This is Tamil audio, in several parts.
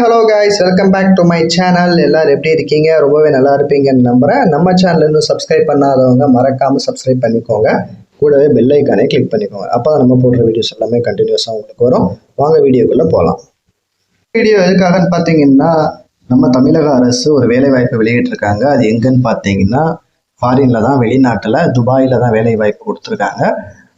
Hello guys welcome back to my channel எல்லோரும் எப்படி இருக்கீங்க? ரொம்பவே நல்லா இருப்பீங்கன்னு நம்புறேன். நம்ம சேனல் இன்னும் சப்ஸ்கிரைப் பண்ணாதவங்க மறக்காமல் சப்ஸ்கிரைப் பண்ணிக்கோங்க. கூடவே பெல் ஐக்கானே கிளிக் பண்ணிக்கோங்க. அப்போ தான் நம்ம போடுற வீடியோஸ் எல்லாமே கண்டினியூஸாக உங்களுக்கு வரும். வாங்க வீடியோக்குள்ளே போகலாம் வீடியோ எதுக்காகன்னு பார்த்தீங்கன்னா நம்ம தமிழக அரசு ஒரு வேலைவாய்ப்பு வெளியிட்டிருக்காங்க. அது எங்கன்னு பார்த்தீங்கன்னா ஃபாரினில் தான் வெளிநாட்டில் துபாயில் தான் வேலைவாய்ப்பு கொடுத்துருக்காங்க.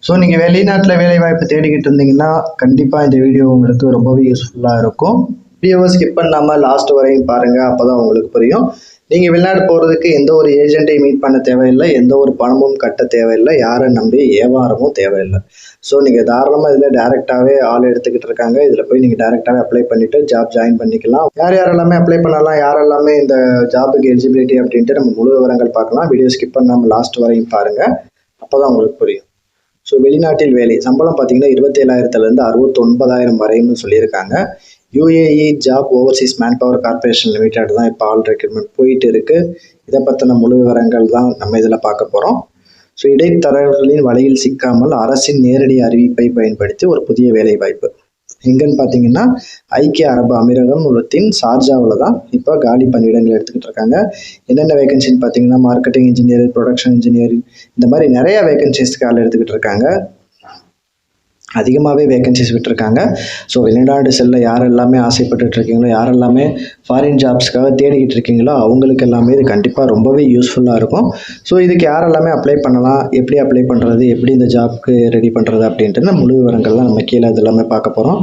ஸோ நீங்கள் வெளிநாட்டில் வேலைவாய்ப்பு தேடிக்கிட்டு இருந்தீங்கன்னா கண்டிப்பாக இந்த வீடியோ உங்களுக்கு ரொம்பவே யூஸ்ஃபுல்லாக இருக்கும். வீடியோவை ஸ்கிப் பண்ணாமல் லாஸ்ட் வரையும் பாருங்கள் அப்போ தான் உங்களுக்கு புரியும். நீங்கள் வெளிநாடு போகிறதுக்கு எந்த ஒரு ஏஜென்ட்டையும் மீட் பண்ண தேவையில்லை எந்த ஒரு பணமும் கட்ட தேவையில்லை யாரை நம்பி ஏவாரமும் தேவையில்லை. ஸோ நீங்கள் தாராளமாக இதில் டேரெக்டாகவே ஆள் எடுத்துக்கிட்டு இருக்காங்க. இதில் போய் நீங்கள் டேரெக்டாகவே அப்ளை பண்ணிவிட்டு ஜாப் ஜாயின் பண்ணிக்கலாம். யார் யாரெல்லாமே அப்ளை பண்ணலாம் யாரெல்லாமே இந்த ஜாபுக்கு எலிஜிபிலிட்டி அப்படின்ட்டு நம்ம முழு விவரங்கள் பார்க்கலாம். வீடியோ ஸ்கிப் பண்ணாமல் லாஸ்ட் வரையும் பாருங்கள் அப்போ தான் உங்களுக்கு புரியும். ஸோ வெளிநாட்டில் வேலை சம்பளம் பார்த்தீங்கன்னா இருபத்தேழாயிரத்துலேருந்து அறுபத்தொன்பதாயிரம் வரையும்னு சொல்லியிருக்காங்க. UAE job overseas man power corporation limited தான் இப்போ ஆல் ரெக்ரூட்மெண்ட் போயிட்டு இருக்குது இதை பற்றின முழு விவரங்கள் தான் நம்ம இதில் பார்க்க போகிறோம் ஸோ இடைத்தரகர்களின் வலையில் சிக்காமல் அரசின் நேரடி அறிவிப்பை பயன்படுத்தி ஒரு புதிய வேலை வாய்ப்பு எங்கன்னு பார்த்தீங்கன்னா ஐக்கிய அரபு அமீரகத்தின் ஷார்ஜாவில் தான் இப்போ காலி பணியிடங்கள் எடுத்துக்கிட்டு இருக்காங்க. என்னென்ன வேகன்சின்னு பார்த்தீங்கன்னா மார்க்கெட்டிங் இன்ஜினியர் ப்ரொடக்ஷன் இன்ஜினியரிங் இந்த மாதிரி நிறைய வேகன்சிஸ்க்கு ஆள் எடுத்துக்கிட்டு இருக்காங்க. அதிகமாகவே வேகன்சிஸ் விட்டுருக்காங்க. ஸோ வெளிநாடு செல்ல யாரெல்லாமே ஆசைப்பட்டுட்டு இருக்கீங்களோ யாரெல்லாமே ஃபாரின் ஜாப்ஸ்க்காக தேடிக்கிட்டு இருக்கீங்களோ அவங்களுக்கு எல்லாமே இது கண்டிப்பாக ரொம்பவே யூஸ்ஃபுல்லாக இருக்கும். ஸோ இதுக்கு யாரெல்லாமே அப்ளை பண்ணலாம் எப்படி அப்ளை பண்ணுறது எப்படி இந்த ஜாப்க்கு ரெடி பண்ணுறது அப்படின்ட்டு முழு விவரங்கள்லாம் நம்ம கீழே இது எல்லாமே பார்க்க போகிறோம்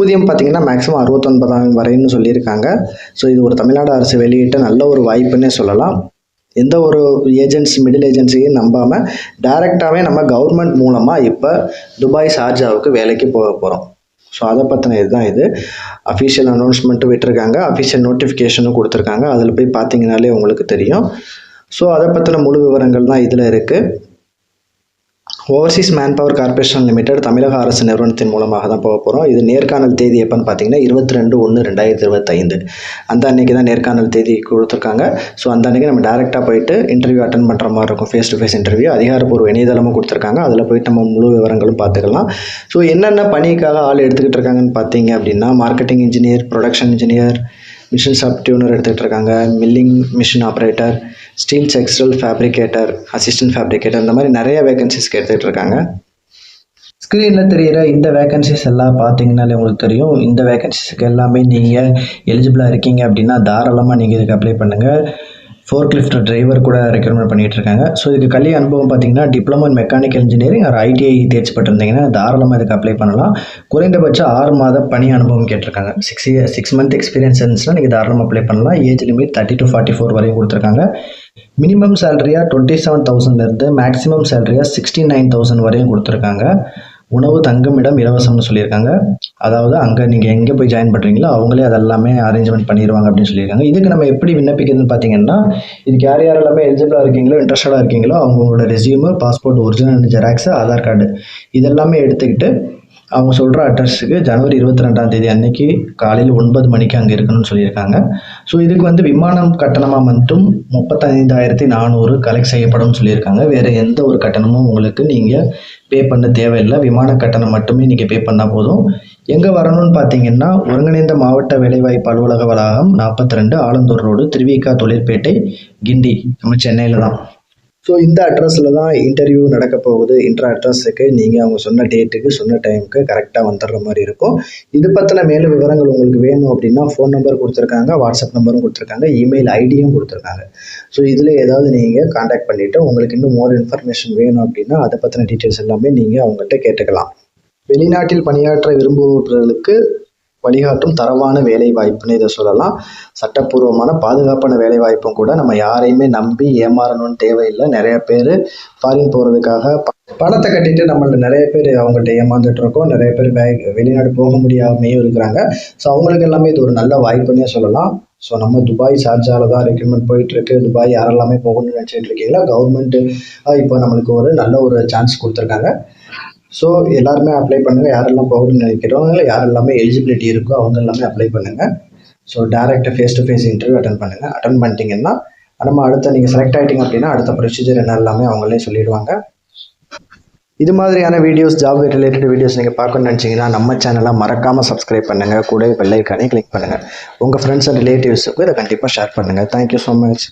ஊதியம் பார்த்திங்கன்னா மேக்ஸிமம் அறுபத்தொன்பதாயிரம் வரைன்னு சொல்லியிருக்காங்க. ஸோ இது ஒரு தமிழ்நாடு அரசு வெளியிட்ட நல்ல ஒரு வாய்ப்புன்னே சொல்லலாம். எந்த ஒரு ஏஜென்சி மிடில் ஏஜென்சியும் நம்பாமல் டைரெக்டாகவே நம்ம கவர்மெண்ட் மூலமாக இப்போ துபாய் ஷார்ஜாவுக்கு வேலைக்கு போக போகிறோம் ஸோ அதை பற்றின இதுதான் இது. அஃபீஷியல் அனௌன்ஸ்மெண்ட்டும் விட்டுருக்காங்க. அஃபீஷியல் நோட்டிஃபிகேஷனும் கொடுத்துருக்காங்க. அதில் போய் பார்த்தீங்கனாலே உங்களுக்கு தெரியும். ஸோ அதை பற்றின முழு விவரங்கள் தான் இதில் இருக்குது overseas man power corporation limited தமிழக அரசு நிறுவனத்தின் மூலமாக தான் போக போகிறோம் இது நேர்காணல் தேதி எப்போன்னு பார்த்தீங்கன்னா இருபத்தி ரெண்டு ஒன்று ரெண்டாயிரத்தி இருபத்தைந்து. அந்த அன்னைக்கு தான் நேர்காணல் தேதி கொடுத்துருக்காங்க. ஸோ அந்த அன்னைக்கு நம்ம டேரெக்டாக போயிட்டு இன்டர்வியூ அட்டன் பண்ணுற மாதிரி இருக்கும். ஃபேஸ் டு ஃபேஸ் இன்டர்வியூ அதிகாரப்பூர்வ இணையதளமும் கொடுத்துருக்காங்க. அதில் போயிட்டு நம்ம முழு விவரங்களும் பார்த்துக்கலாம். ஸோ என்னென்ன பணிக்காக ஆள் எடுத்துக்கிட்டு இருக்காங்கன்னு பார்த்தீங்க அப்படின்னா marketing engineer production engineer machine sub tuner எடுத்துகிட்டு இருக்காங்க milling machine operator steel structural fabricator assistant fabricator இந்த மாதிரி நிறைய வேகன்சிஸ்க்கு எடுத்துகிட்டு இருக்காங்க ஸ்க்ரீனில் தெரிகிற இந்த வேகன்சிஸ் எல்லாம் பார்த்தீங்கனாலே உங்களுக்கு தெரியும். இந்த வேகன்சிஸ்க்கு எல்லாமே நீங்கள் எலிஜிபிளாக இருக்கீங்க அப்படின்னா தாராளமாக நீங்கள் இதுக்கு அப்ளை பண்ணுங்கள் ஃபோர்க் லிஃப்ட் டிரைவர் கூட ரெக்யூர்மெண்ட் பண்ணிகிட்டு இருக்காங்க ஸோ இதுக்கு கல்வி அனுபவம் பார்த்தீங்கன்னா டிப்ளமோ இன் மெக்கானிக்கல் இன்ஜினியரிங் ஒரு ஐடிஐ தேர்ச்சி பட்டிருந்தீங்கன்னா தாராளமாக இதுக்கு அப்ளை பண்ணலாம். குறைந்தபட்சம் ஆறு மாத பணி அனுபவம் கேட்டிருக்காங்க. Six year six month experience இருந்துச்சுன்னா நீங்கள் தாராளமாக அப்ளை பண்ணலாம். Age limit thirty to forty four வரையும் கொடுத்துருக்காங்க. மினிமம் சேலரியாக டுவெண்ட்டி செவன் தௌசண்ட்லேருந்து மேக்ஸிமம் சேலரியாக சிக்ஸ்டி நைன் தௌசண்ட் வரையும் கொடுத்துருக்காங்க. உணவு தங்குமிடம் இலவசம்னு சொல்லியிருக்காங்க. அதாவது அங்கே நீங்கள் எங்கே போய் ஜாயின் பண்ணுறீங்களோ அவங்களே அதெல்லாமே அரேஞ்ச்மெண்ட் பண்ணிடுவாங்க அப்படின்னு சொல்லியிருக்காங்க. இதுக்கு நம்ம எப்படி விண்ணப்பிக்கிறதுன்னு பார்த்தீங்கன்னா இதுக்கு யார் யாரெல்லாமே எலிஜிபிளாக இருக்கீங்களோ இன்ட்ரெஸ்டடாக இருக்கீங்களோ அவங்களோட resume passport original xerox Aadhaar card இதெல்லாமே எடுத்துக்கிட்டு அவங்க சொல்கிற அட்ரஸுக்கு ஜனவரி இருபத்தி ரெண்டாம் தேதி அன்னைக்கு காலையில் ஒன்பது மணிக்கு அங்கே இருக்கணும்னு சொல்லியிருக்காங்க. ஸோ இதுக்கு வந்து விமானம் கட்டணமாக மட்டும் முப்பத்தைந்தாயிரத்தி நானூறு கலெக்ட் செய்யப்படும் சொல்லியிருக்காங்க. வேறு எந்த ஒரு கட்டணமும் உங்களுக்கு நீங்கள் பே பண்ண தேவையில்லை. விமான கட்டணம் மட்டுமே நீங்கள் பே பண்ணால் போதும். எங்கே வரணும்னு பார்த்தீங்கன்னா ஒருங்கிணைந்த மாவட்ட வேலைவாய்ப்பு அலுவலக வளாகம் நாற்பத்தி ரெண்டு ஆலந்தூர் ரோடு திருவிக்கா தொழிற்பேட்டை கிண்டி நம்ம சென்னையில் தான். ஸோ இந்த அட்ரஸில் தான் இன்டர்வியூ நடக்க போகுது. இன்டர் அட்ரஸுக்கு நீங்கள் அவங்க சொன்ன டேட்டுக்கு சொன்ன டைமுக்கு கரெக்டாக வந்துடுற மாதிரி இருக்கும். இது பற்றின மேலும் விவரங்கள் உங்களுக்கு வேணும் அப்படின்னா ஃபோன் நம்பர் கொடுத்துருக்காங்க வாட்ஸ்அப் நம்பரும் கொடுத்துருக்காங்க இமெயில் ஐடியும் கொடுத்துருக்காங்க. ஸோ இதில் ஏதாவது நீங்கள் காண்டாக்ட் பண்ணிவிட்டு உங்களுக்கு இன்னும் மோர் இன்ஃபர்மேஷன் வேணும் அப்படின்னா அதை பற்றின டீட்டெயில்ஸ் எல்லாமே நீங்கள் அவங்கள்ட்ட கேட்டுக்கலாம். வெளிநாட்டில் பணியாற்ற விரும்புபவர்களுக்கு வழிகாட்டும் தரவான வேலை வாய்ப்புன்னு இதை சொல்லலாம். சட்டப்பூர்வமான பாதுகாப்பான வேலை வாய்ப்பும் கூட நம்ம யாரையுமே நம்பி ஏமாறணும்னு தேவையில்லை. நிறைய பேர் ஃபாரின் போகிறதுக்காக பணத்தை கட்டிட்டு நம்மள்ட்ட நிறைய பேர் அவங்கள்ட்ட ஏமாந்துட்டு இருக்கோம். நிறைய பேர் பேக் வெளிநாடு போக முடியாமையும் இருக்கிறாங்க. ஸோ அவங்களுக்கு எல்லாமே இது ஒரு நல்ல வாய்ப்புன்னே சொல்லலாம். ஸோ நம்ம துபாய் சார்ஜாவில் தான் ரெக்ரூட்மெண்ட் போயிட்டுருக்கு. துபாய் யாரெல்லாமே போகணும்னு நினச்சிட்டு இருக்கீங்களா? கவர்மெண்ட்டு இப்போ நம்மளுக்கு ஒரு நல்ல ஒரு சான்ஸ் கொடுத்துருக்காங்க. ஸோ எல்லாருமே அப்ளை பண்ணுங்கள் யாரெல்லாம் போகணும்னு நினைக்கிறோம் இல்லை யாரெல்லாமே எலிஜிபிலிட்டி இருக்கோ அவங்க எல்லாமே அப்ளை பண்ணுங்கள் ஸோ டேரெக்டாக face to face interview attend பண்ணுங்கள் அட்டன் பண்ணிட்டீங்கன்னா நம்ம அடுத்த நீங்கள் செலக்ட் ஆகிட்டிங்க அப்படின்னா அடுத்த ப்ரொசீஜர் என்ன எல்லாமே அவங்களே சொல்லிடுவாங்க. இது மாதிரியான வீடியோஸ் ஜாப் ரிலேட்டட் வீடியோஸ் நீங்கள் பார்க்கணும்னு நினச்சிங்கன்னா நம்ம சேனலை மறக்காமல் சப்ஸ்கிரைப் பண்ணுங்கள் கூட பெல்லைக்கானே கிளிக் பண்ணுங்கள் உங்கள் ஃப்ரெண்ட்ஸ் அண்ட் ரிலேட்டிவ்ஸுக்கு இதை கண்டிப்பாக ஷேர் பண்ணுங்கள் தேங்க்யூ ஸோ மச்